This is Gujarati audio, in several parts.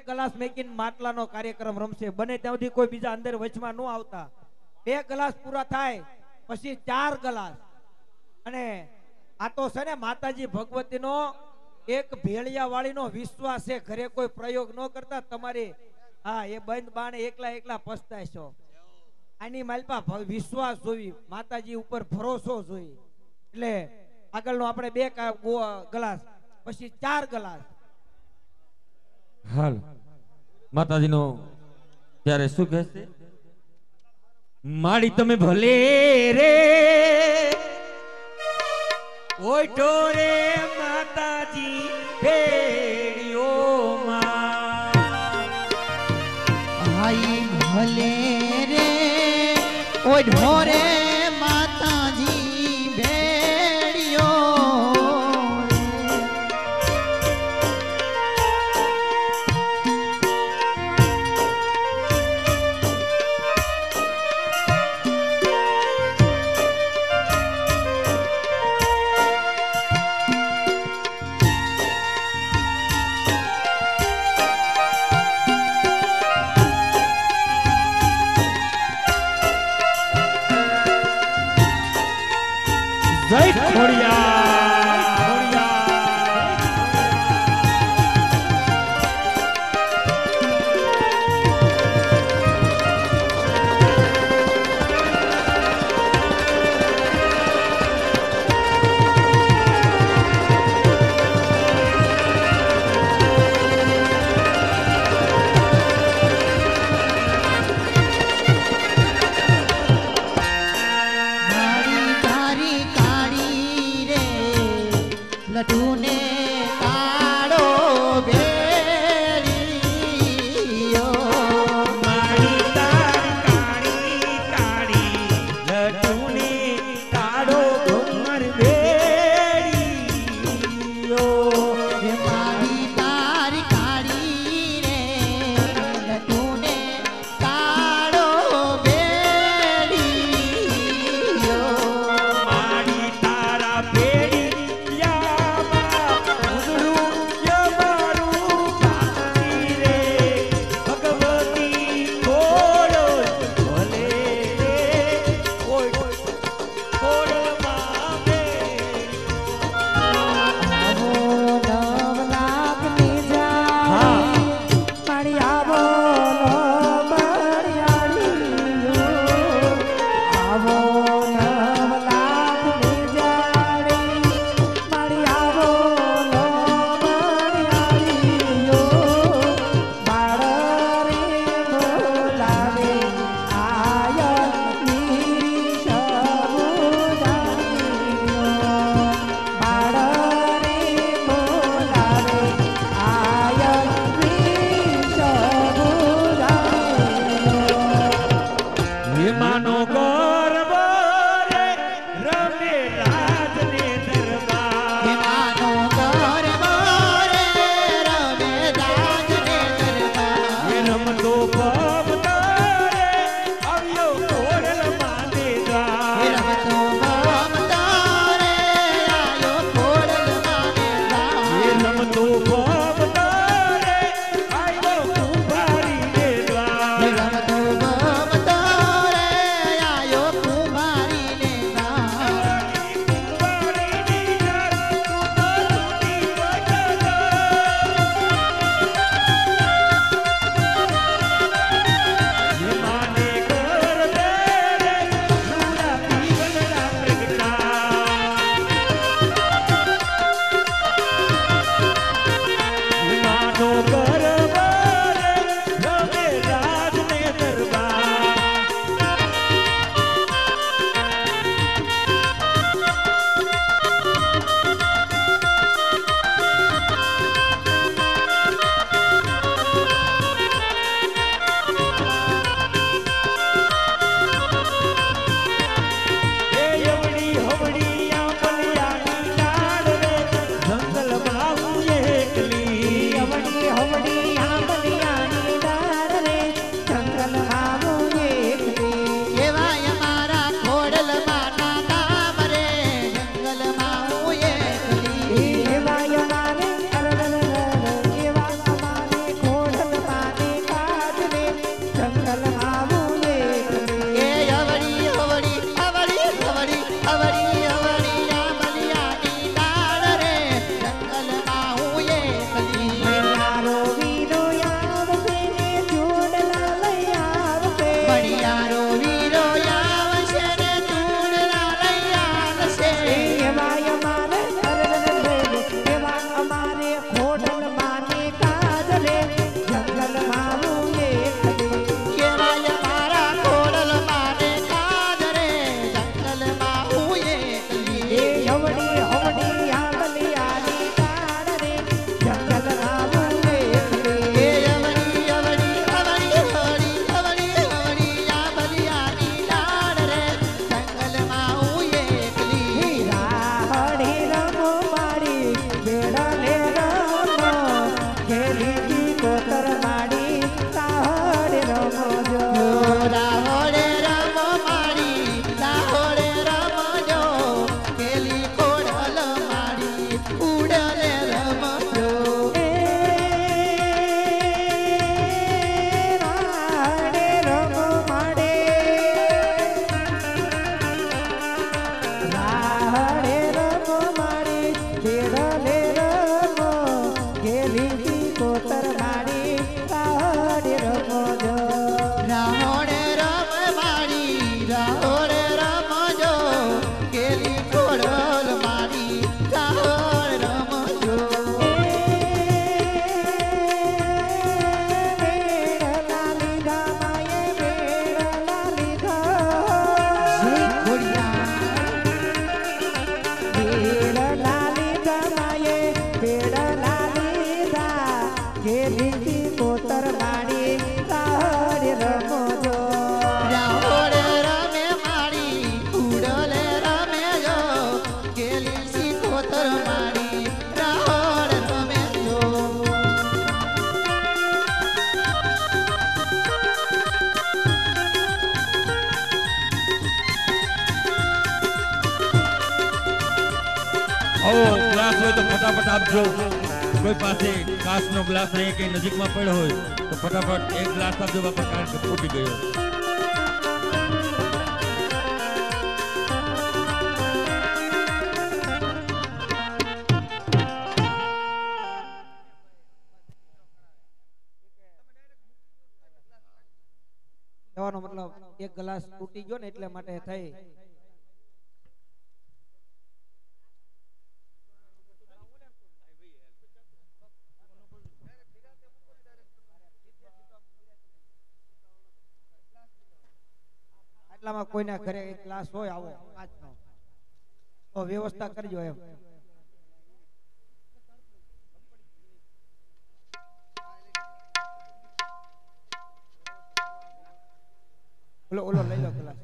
ગ્લાસ મેકીને માટલાનો કાર્યક્રમ રમશે. બને ત્યાં સુધી કોઈ બીજા અંદર વચમાં ન આવતા. બે ગ્લાસ પૂરા થાય, પછી ચાર ગ્લાસ અને આ તો છે ને માતાજી ભગવતીનો એક ભેળિયા વાળીનો વિશ્વાસ ઘરે કોઈ પ્રયોગ ન કરતા, તમારી, હા, એ બંધ બાણે એકલા એકલા પસ્તાય છો. આની માલપા વિશ્વાસ જોઈ માતાજી ઉપર ભરોસો જોઈ. એટલે આગળનો આપણે બે ગ્લાસ પછી ચાર ગ્લાસ હાલ. માતાજીનો ત્યારે શું કહેશે? માડી તમે ભલે રે. ઓઠો રે માતાજી ભેડિયોમાં ભાઈ ભલે રે. ઓઢો ઢોરે ખોડિયા no કોતર માડી સાહરે રમજો આપજો કોઈ પાસે કાચનો ગ્લાસ અહીંયા કે નજીકમાં પડ્યો હોય, તો ફટાફટ એક ગ્લાસ આપજો બાપા, કારણ કે ફૂટી ગયો. મતલબ, એક ગ્લાસ તૂટી ગયો ને, એટલે માટે થઈ. આટલામાં કોઈના ઘરે એક ગ્લાસ હોય, આવો. તો વ્યવસ્થા કરજો એમ. ઓલો ઓલો, લઈ લો ગ્લાસ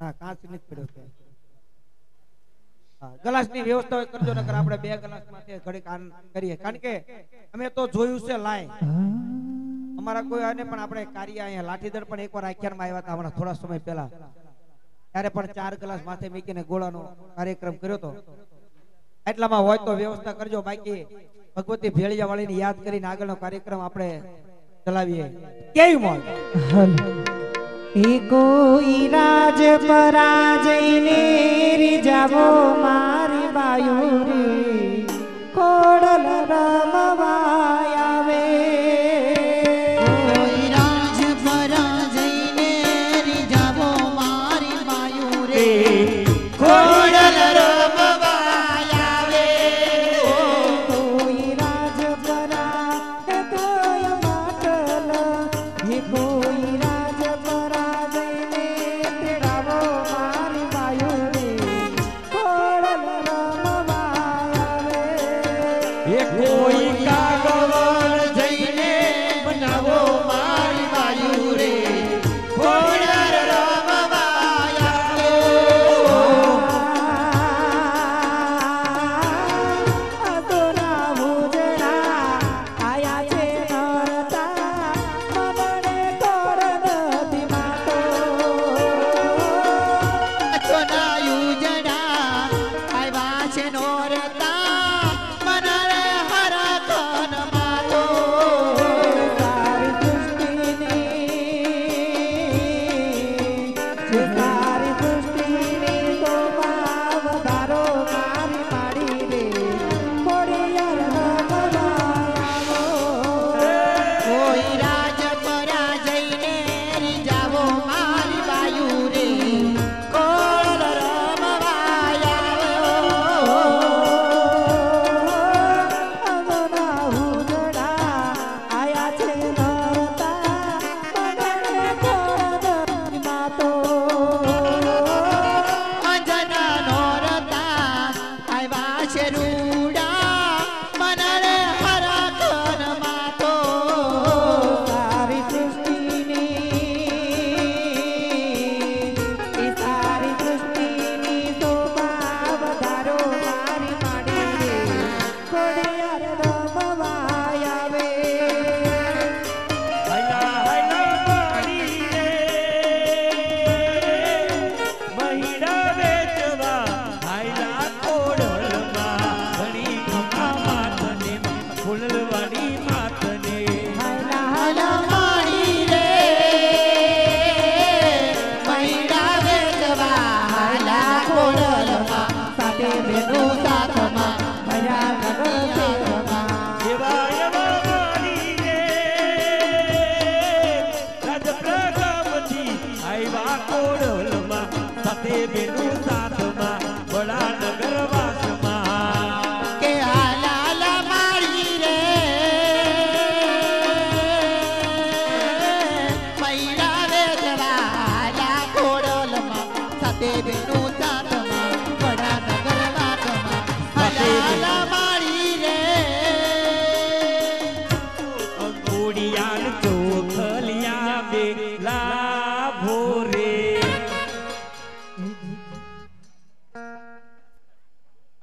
હા, કાચ નથી પડ્યો કે. હા ગ્લાસની વ્યવસ્થા કરજો, નકર આપણે બે ગ્લાસ માટે ઘડીક આન કરીએ. કારણ કે અમે તો જોયું છે લાય અમારા કોઈ આને પણ આપણે કાર્ય અહીંયા લાઠીદર પણ એકવાર આખ્યાનમાં આવ્યા હતા, હમણાં થોડા સમય પહેલા. ત્યારે પણ ચાર ગ્લાસ માથે મૂકીને ગોળાનો કાર્યક્રમ કર્યો હતો. એટલામાં હોય તો વ્યવસ્થા કરજો બાકી. ભગવતી ભેળિયા વાળીને યાદ કરીને આગળનો કાર્યક્રમ આપણે ચલાવીએ. કેવી મોજ? એ કોઈ રાજ પરાજયને રીજાવો મારી બાયુ રે કોડલ રમવાય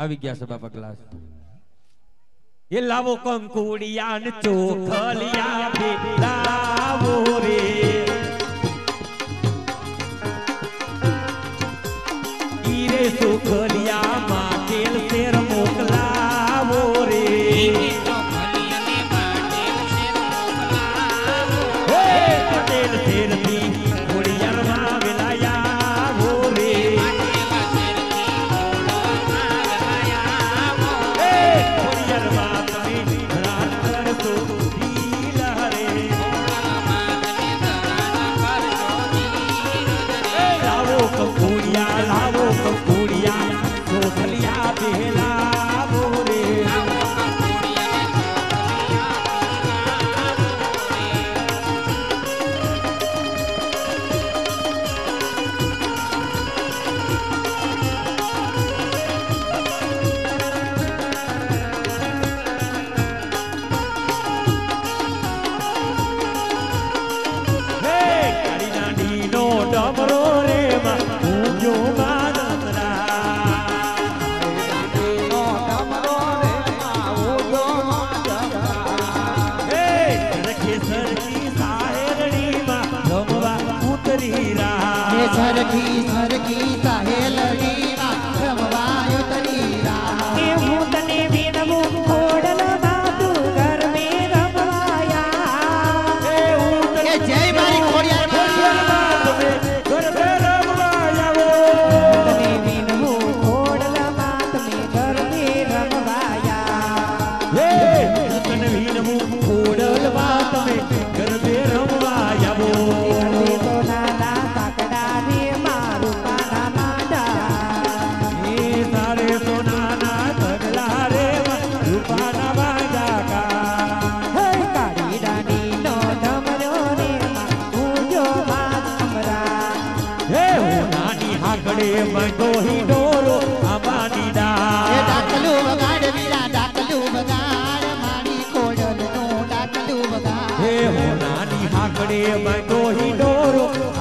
આવી ગયા છે બાપા ક્લાસ એ લાવો કંકુડિયા ચોખલિયા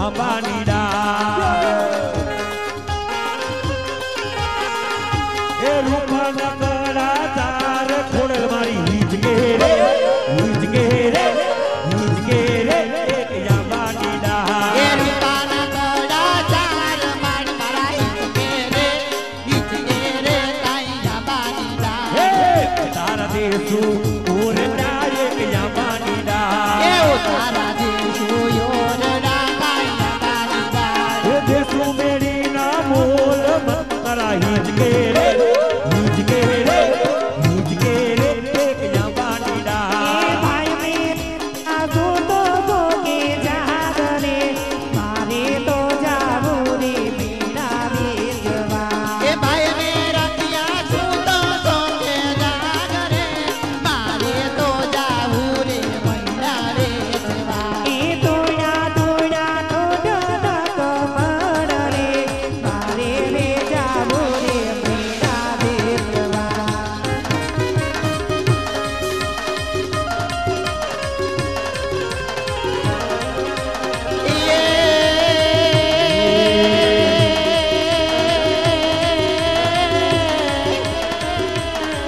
Abani.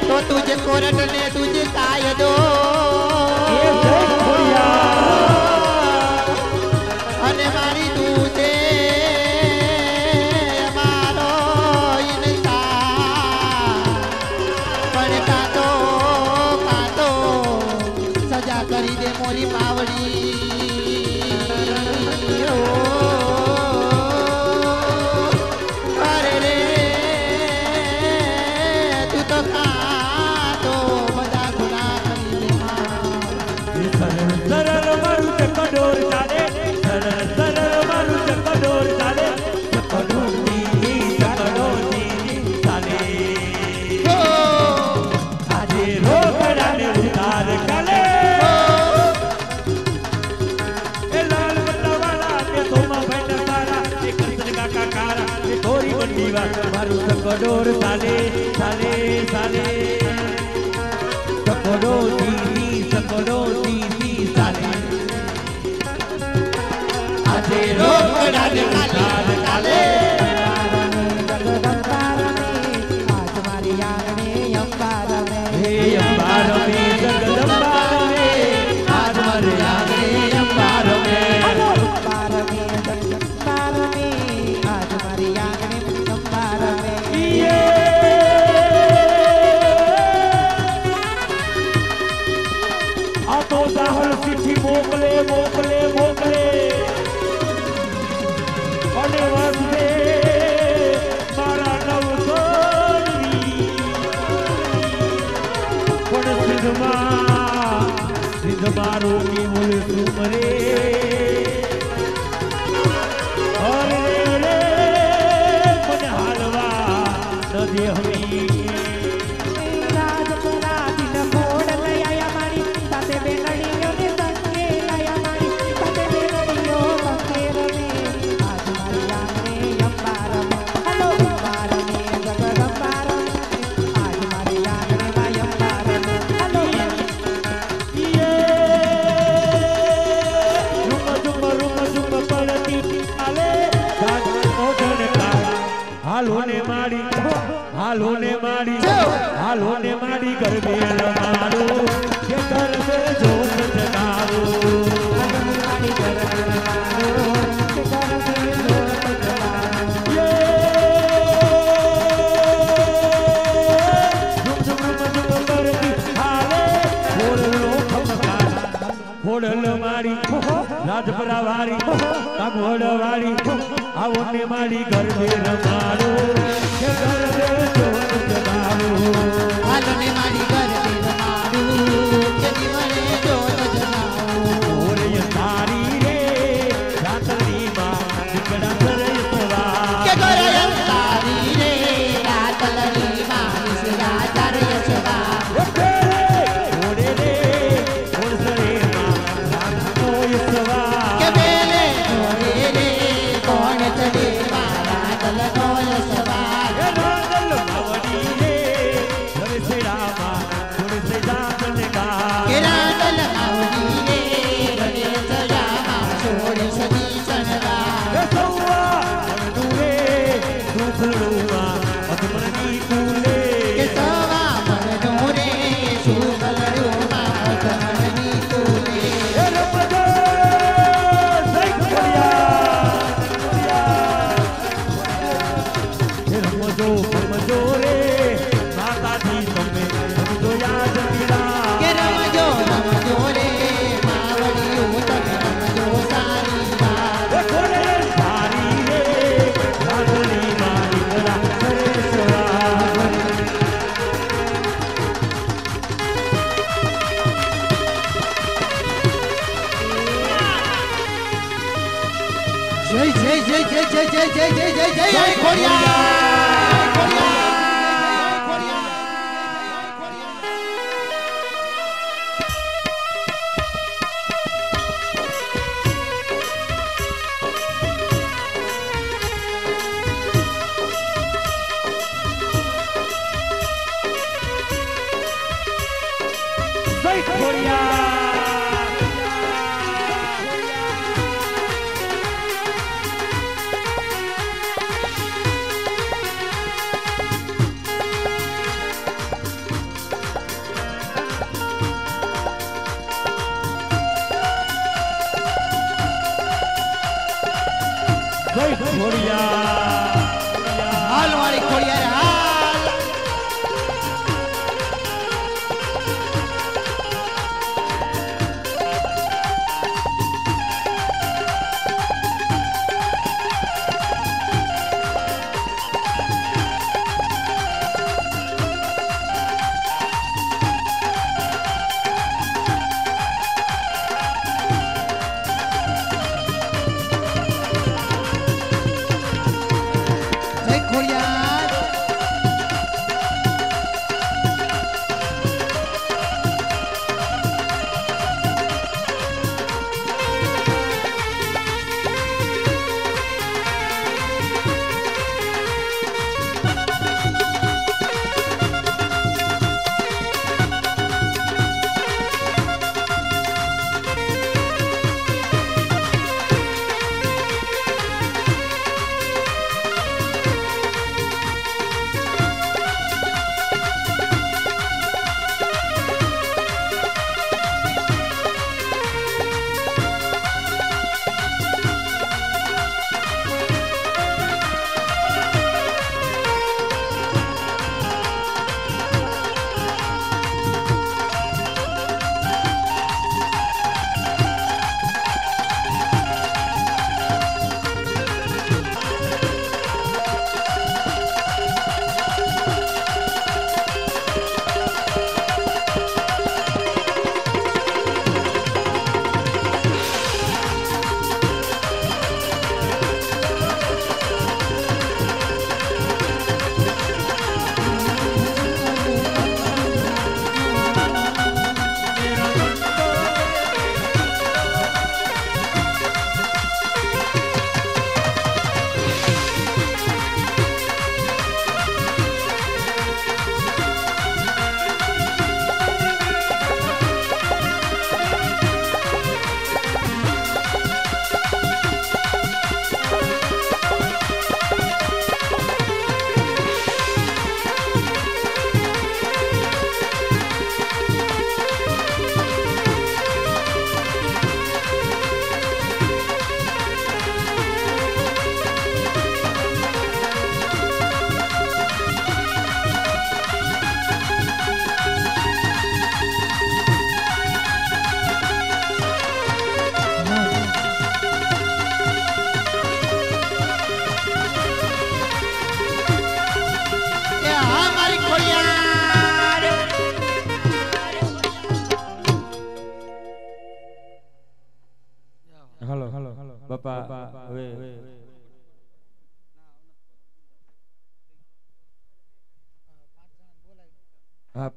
તો તુજ કોરટ ને તુજ કાયદો મારું સકડોર ચાલે ચાલે ચાલે. સકડો દીદી સકડો દીદી ચાલે. આજે રોકડા ચાલે ચાલે આ તો દાહલ ચિઠ્ઠી મોકલે મોકલે મોકલે. અને વાસદે મારા નવ પણ સિદ્ધમાં સિદ્ધ મારો? કે સુમરે હરે મને હાલવા ન હવે. હાલો ને મારી ગરબેલ રાજપરા વાળી કાગોડ વાળી. આવો ને મારી ઘર દે રમાડો ઘર દે જોર જગાડો આવો ને મારી ઘર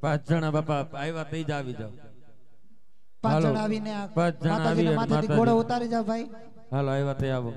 પાંચ જણા બાપા આવ્યા તે જ આવી જાવ પાંચ જણા આવીને પાંચ જણા આવીને માથેથી ઘોડો ઉતારી જાવ ભાઈ. હાલો આવ્યા તે આવો.